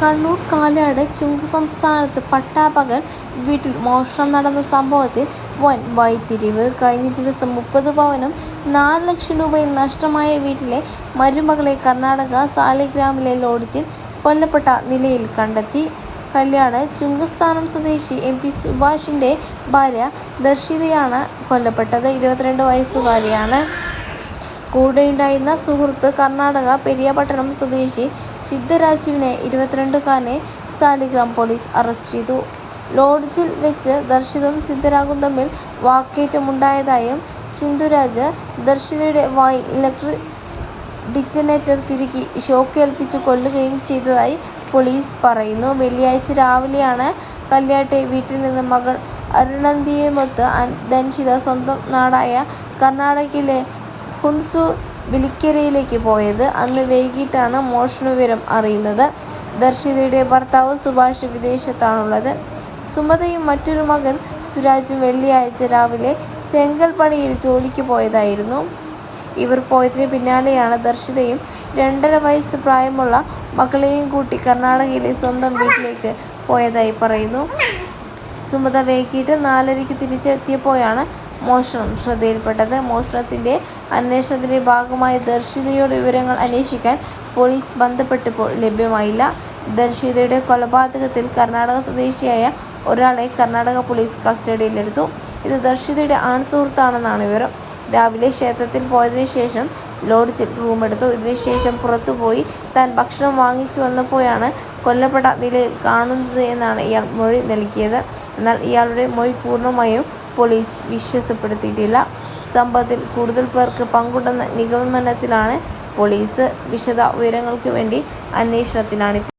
കണ്ണൂർ കാലാട് ചുങ്ക് സംസ്ഥാനത്ത് പട്ടാപകൽ വീട്ടിൽ മോഷണം നടന്ന സംഭവത്തിൽ വൻ വൈത്തിരിവ് കഴിഞ്ഞ ദിവസം മുപ്പത് പവനും നാല് ലക്ഷം രൂപയും നഷ്ടമായ വീട്ടിലെ മരുമകളെ കർണാടക സാലിഗ്രാമിലെ ലോഡ്ജിൽ കൊല്ലപ്പെട്ട നിലയിൽ കണ്ടെത്തി. കല്യാട് ചുങ്കസ്ഥാനം സ്വദേശി എം പി സുഭാഷിന്റെ ഭാര്യ ദർശിതയാണ് കൊല്ലപ്പെട്ടത്. ഇരുപത്തിരണ്ട് വയസ്സുകാരിയാണ്. കൂടെയുണ്ടായിരുന്ന സുഹൃത്ത് കർണാടക പെരിയപട്ടണം സ്വദേശി സിദ്ധരാജുവിനെ ഇരുപത്തിരണ്ടുകാരനെ സാലിഗ്രാം പോലീസ് അറസ്റ്റ് ചെയ്തു. ലോഡ്ജിൽ വെച്ച് ദർശിതും സിദ്ധരാഗും തമ്മിൽ വാക്കേറ്റമുണ്ടായതായും സിന്ധുരാജ് ദർശിതയുടെ വായി ഇലക്ട്രിക് ഡിറ്റനേറ്റർ തിരുകി ഷോക്കേൽപ്പിച്ച് കൊല്ലുകയും ചെയ്തതായി പോലീസ് പറയുന്നു. വെള്ളിയാഴ്ച രാവിലെയാണ് കല്യാട്ടെ വീട്ടിൽ നിന്ന് മകൾ അരുണന്തിയുമൊത്ത് മൊത്ത് ധൻഷിത സ്വന്തം നാടായ കർണാടകയിലെ ഹുൺസൂർ വിളിക്കരയിലേക്ക് പോയത്. അന്ന് വൈകിട്ടാണ് മോഷണ വിവരം അറിയുന്നത്. ദർശിതയുടെ ഭർത്താവ് സുഭാഷ് വിദേശത്താണുള്ളത്. സുമതയും മറ്റൊരു മകൻ സുരാജും വെള്ളിയാഴ്ച രാവിലെ ചെങ്കൽപ്പണിയിൽ ജോലിക്ക് പോയതായിരുന്നു. ഇവർ പോയതിന് പിന്നാലെയാണ് ദർശിതയും രണ്ടര വയസ്സ് പ്രായമുള്ള മകളെയും കൂട്ടി കർണാടകയിലെ സ്വന്തം വീട്ടിലേക്ക് പോയതായി പറയുന്നു. സുമത വൈകിട്ട് നാലരയ്ക്ക് തിരിച്ചെത്തിയപ്പോഴാണ് മോഷണം ശ്രദ്ധയിൽപ്പെട്ടത്. മോഷണത്തിന്റെ അന്വേഷണത്തിന്റെ ഭാഗമായി ദർശിതയുടെ വിവരങ്ങൾ അന്വേഷിക്കാൻ പോലീസ് ബന്ധപ്പെട്ടപ്പോൾ ലഭ്യമായില്ല. ദർശിതയുടെ കൊലപാതകത്തിൽ കർണാടക സ്വദേശിയായ ഒരാളെ കർണാടക പോലീസ് കസ്റ്റഡിയിലെടുത്തു. ഇത് ദർശിതയുടെ ആൺസുഹൃത്താണെന്നാണ് വിവരം. രാവിലെ ക്ഷേത്രത്തിൽ പോയതിനു ശേഷം ലോഡ് ലോഡ്ജിൽ റൂമെടുത്തു ഇതിനുശേഷം പുറത്തുപോയി താൻ ഭക്ഷണം വാങ്ങിച്ചു വന്നപ്പോഴാണ് കൊല്ലപ്പെട്ട നിലയിൽ കാണുന്നത് എന്നാണ് ഇയാൾ മൊഴി നൽകിയത്. എന്നാൽ ഇയാളുടെ മൊഴി പൂർണമായും പോലീസ് വിശ്വാസപ്പെടുത്തിയിട്ടില്ല. സംഭവത്തിൽ കൂടുതൽ പേർക്ക് പങ്കുണ്ടെന്ന നിഗമനത്തിലാണ് പോലീസ്. വിശദ വിവരങ്ങൾക്ക് വേണ്ടി അന്വേഷണത്തിലാണ്